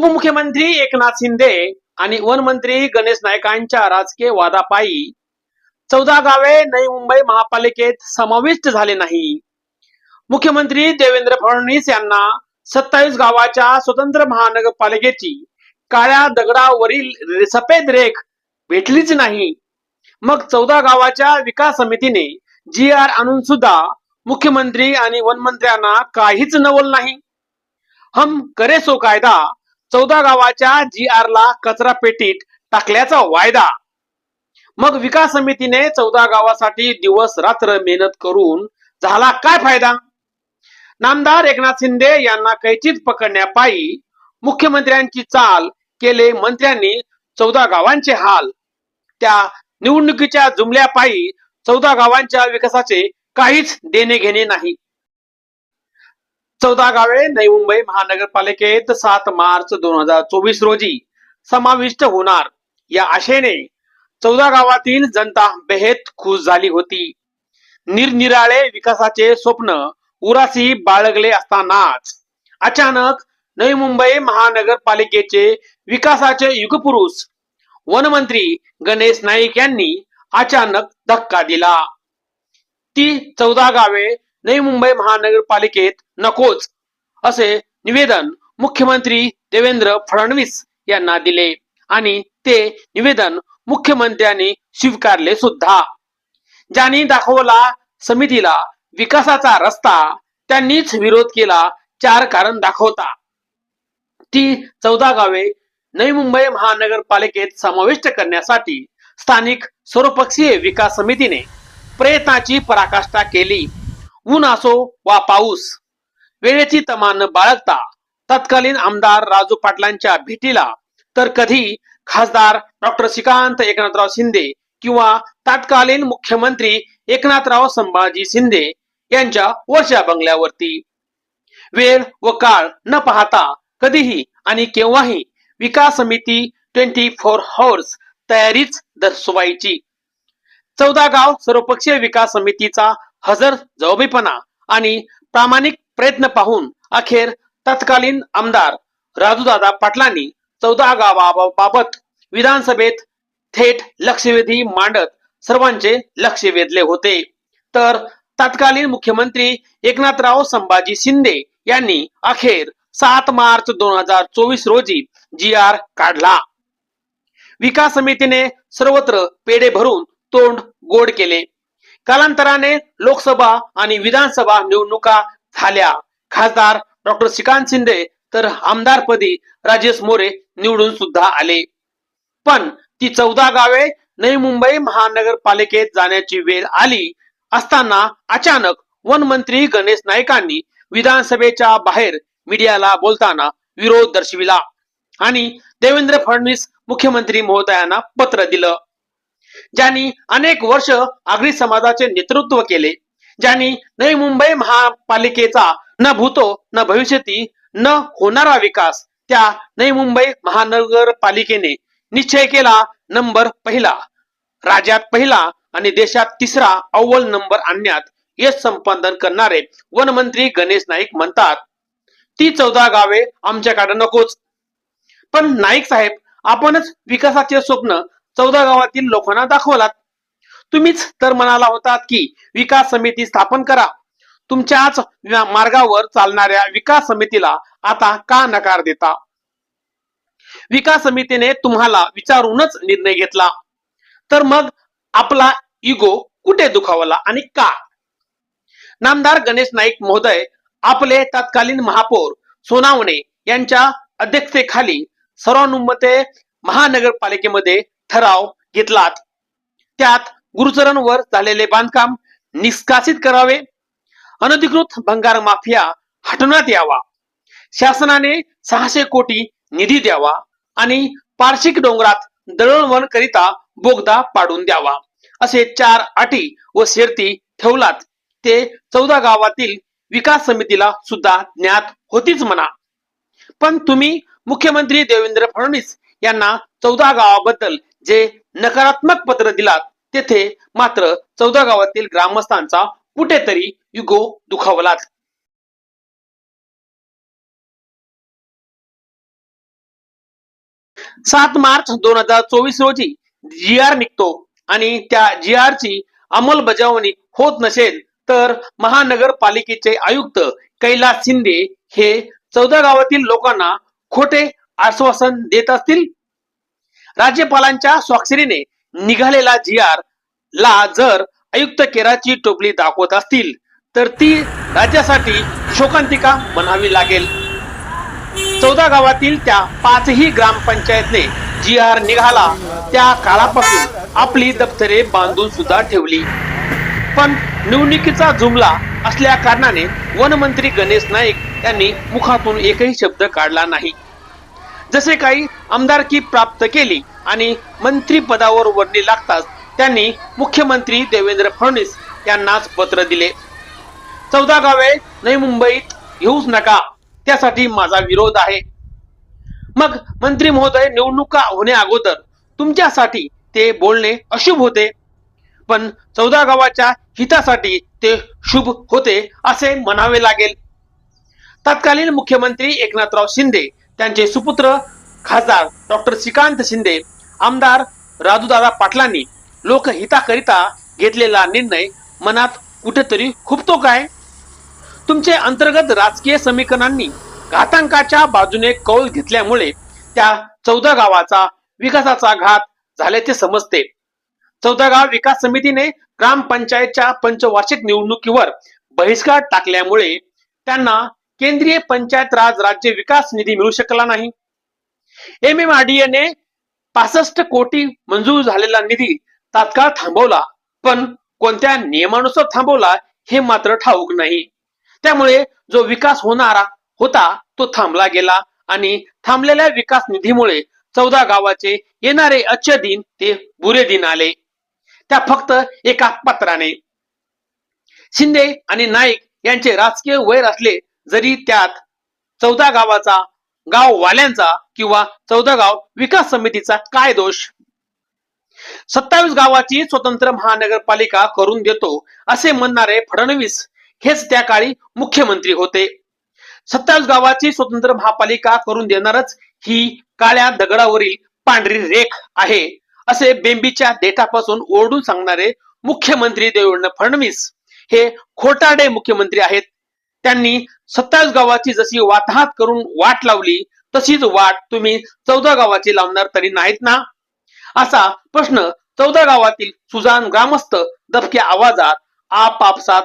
उपमुख्यमंत्री एकनाथ शिंदे आणि वनमंत्री गणेश नायकांच्या राजकीय वादापायी चौदा गावे नवी मुंबई महापालिकेत समाविष्ट झाले नाही. मुख्यमंत्री देवेंद्र फडणवीस यांना सत्तावीस गावाच्या स्वतंत्र महानगरपालिकेची काळ्या दगडावरील सफेद रेख भेटलीच नाही. मग चौदा गावाच्या विकास समितीने जी आर आणून सुद्धा मुख्यमंत्री आणि वनमंत्र्यांना काहीच नवल नाही. हम करे सो कायदा चौदा गावाच्या जी आर ला कचरा पेटीत टाकल्याचा वायदा. मग विकास समितीने चौदा गावासाठी दिवस रात्र मेहनत करून झाला काय फायदा? नामदार एकनाथ शिंदे यांना कैचित पकडण्यापायी मुख्यमंत्र्यांची चाल केले मंत्र्यांनी चौदा गावांचे हाल. त्या निवडणुकीच्या जुमल्यापायी चौदा गावांच्या विकासाचे काहीच देणे घेणे नाही. चौदा गावे नवी मुंबई महानगरपालिकेत सात मार्च दोन हजार चोवीस रोजी समाविष्ट होणार. या आशेने चौदा गावातील जनता बेहेत खुश झाली होती. निरनिराळे विकासाचे स्वप्न उरासी बाळगले असतानाच अचानक नवी मुंबई महानगरपालिकेचे विकासाचे युगपुरुष वनमंत्री गणेश नाईक यांनी अचानक धक्का दिला. ती चौदा गावे नवी मुंबई महानगरपालिकेत नकोच असे निवेदन मुख्यमंत्री देवेंद्र फडणवीस यांना दिले. आणि ते निवेदन मुख्यमंत्र्यांनी स्वीकारले सुद्धा. ज्यांनी दाखवला समितीला विकासाचा रस्ता त्यांनीच विरोध केला चार कारण दाखवता. ती चौदा गावे नवी मुंबई महानगरपालिकेत समाविष्ट करण्यासाठी स्थानिक सर्वपक्षीय विकास समितीने प्रयत्नाची पराकाष्ठा केली. ऊन असो वा पाऊस वेळेची तमा न बाळगता तत्कालीन आमदार राजू पाटलांच्या भेटीला तर कधी खासदार डॉक्टर श्रीकांत एकनाथराव शिंदे किंवा तत्कालीन मुख्यमंत्री एकनाथराव संभाजी शिंदे यांच्या वर्षा बंगल्यावरती. वेळ व काळ न पाहता कधीही आणि केव्हाही विकास समिती ट्वेंटी फोर हवर्स तयारीच दर्शवायची. चौदा गाव सर्वपक्षीय विकास समितीचा हजर जबाबीपणा आणि प्रामाणिक प्रयत्न पाहून अखेर तत्कालीन आमदार राजूदादा पाटलांनी चौदा गावाबाबत विधानसभेत थेट लक्षवेधी मांडत सर्वांचे लक्ष वेधले होते. तर तत्कालीन मुख्यमंत्री एकनाथराव संभाजी शिंदे यांनी अखेर सात मार्च दोन हजार चोवीस रोजी जी आर काढला. विकास समितीने सर्वत्र पेढे भरून तोंड गोड केले. कालांतराने लोकसभा आणि विधानसभा निवडणुका झाल्या. खासदार डॉक्टर श्रीकांत शिंदे तर आमदारपदी राजेश मोरे निवडून सुद्धा आले. पण ती चौदा गावे नवी मुंबई महानगरपालिकेत जाण्याची वेळ आली असताना अचानक वन मंत्री गणेश नाईकांनी विधानसभेच्या बाहेर मीडियाला बोलताना विरोध दर्शविला आणि देवेंद्र फडणवीस मुख्यमंत्री महोदयांना पत्र दिलं. ज्यांनी अनेक वर्ष आगरी समाजाचे नेतृत्व केले ज्यांनी नवी मुंबई महापालिकेचा न भूतो न भविष्यती न होणारा विकास त्या नवी मुंबई महानगरपालिकेने निश्चय केला नंबर पहिला. राज्यात पहिला आणि देशात तिसरा अव्वल नंबर आणण्यात यश संपादन करणारे वनमंत्री गणेश नाईक म्हणतात ती चौदा गावे आमच्याकडे नकोच. पण नाईक साहेब आपणच विकासाचे स्वप्न चौदा गावातील लोकांना दाखवलात. तुम्हीच तर म्हणाला होतात की विकास समिती स्थापन करा. तुमच्याच मार्गावर चालणाऱ्या विकास समितीला आता का नकार देता? विकास समितीने तुम्हाला विचारूनच निर्णय घेतला. तर मग आपला इगो कुठे दुखावला आणि का? नामदार गणेश नाईक महोदय आपले तत्कालीन महापौर सोनावणे यांच्या अध्यक्षतेखाली सर्वानुमते महानगरपालिकेमध्ये ठराव घेतलात. त्यात गुरुचरणवर झालेले बांधकाम निष्कासित करावे. अनधिकृत भंगार माफिया हटवण्यात यावा. शासनाने सहाशे कोटी निधी द्यावा आणि पार्शिक डोंगरात दळणवण करिता बोगदा पाडून द्यावा. असे चार अटी व शेर्ती ठेवलात. ते चौदा गावातील विकास समितीला सुद्धा ज्ञात होतीच म्हणा. पण तुम्ही मुख्यमंत्री देवेंद्र फडणवीस यांना चौदा गावाबद्दल जे नकारात्मक पत्र दिलात तेथे मात्र चौदा गावातील ग्रामस्थांचा कुठेतरी युगो दुखावलात. सात मार्च दोन हजार चोवीस रोजी जी आर निघतो आणि त्या जी आर ची अंमलबजावणी होत नसेल तर महानगरपालिकेचे आयुक्त कैलास शिंदे हे चौदा गावातील लोकांना खोटे आश्वासन देत असतील? राज्यपालांच्या स्वाक्षरीने निघालेला जी आर ला जर आयुक्त केराची टोपली दाखवत असतील तर ती राज्यासाठी शोकांतिका म्हणावी लागेल. चौदा गावातील त्या पाचही ग्रामपंचायतने जी आर निघाला त्या काळापासून आपली दप्तरे बांधून सुद्धा ठेवली. पण निवडणुकीचा जुमला असल्या कारणाने वनमंत्री गणेश नाईक यांनी मुखातून एकही शब्द काढला नाही. जसे काही आमदारकी प्राप्त केली आणि मंत्री पदावर वर्णी लागताच त्यांनी मुख्यमंत्री देवेंद्र फडणवीस यांनाच पत्र दिले. चौदा गावे नवी मुंबईत येऊच नका त्यासाठी माझा विरोध आहे. मग मंत्री महोदय निवडणुका होण्या अगोदर तुमच्यासाठी ते बोलणे अशुभ होते. पण चौदा गावाच्या हितासाठी ते शुभ होते असे म्हणावे लागेल. तत्कालीन मुख्यमंत्री एकनाथराव शिंदे त्यांचे सुपुत्र खासदार डॉक्टर श्रीकांत शिंदे आमदार राजूदादा पाटलांनी लोकहिताकरिता घेतलेला निर्णय मनात कुठेतरी खुपतो काय? तुमचे अंतर्गत राजकीय समीकरणांनी घातांकाच्या बाजूने कौल घेतल्यामुळे त्या चौदा गावाचा विकासाचा घात झाल्याचे समजते. चौदा गाव विकास समितीने ग्रामपंचायतच्या पंचवार्षिक निवडणुकीवर बहिष्कार टाकल्यामुळे त्यांना केंद्रीय पंचायत राज राज्य विकास निधी मिळू शकला नाही. एम एम ने पासष्ट कोटी मंजूर झालेला निधी तात्काळ थांबवला पण कोणत्या नियमानुसार थांबवला हे मात्र ठाऊक नाही. त्यामुळे जो विकास होणारा होता तो थांबला गेला आणि थांबलेल्या विकास निधीमुळे चौदा गावाचे येणारे अच्छे दिन ते बुरे दिन आले. त्या फक्त एका पत्राने. शिंदे आणि नाईक यांचे राजकीय वैर असले जरी त्यात चौदा गावाचा गाव वाल्यांचा किंवा चौदा गाव विकास समितीचा काय दोष? सत्तावीस गावाची स्वतंत्र महानगरपालिका करून देतो असे म्हणणारे फडणवीस हेच त्या काळी मुख्यमंत्री होते. सत्तावीस गावाची स्वतंत्र महापालिका करून देणारच ही काळ्या दगडावरील पांढरी रेख आहे असे बेंबीच्या देठापासून ओरडून सांगणारे मुख्यमंत्री देवेंद्र फडणवीस हे खोटाडे मुख्यमंत्री आहेत. त्यांनी सत्तावीस गावाची जशी वाताहात करून वाट लावली तशीच वाट तुम्ही चौदा गावाची लावणार तरी नाहीत ना? असा प्रश्न चौदा गावातील सुजान ग्रामस्थ दबक्या आवाजात आपापसात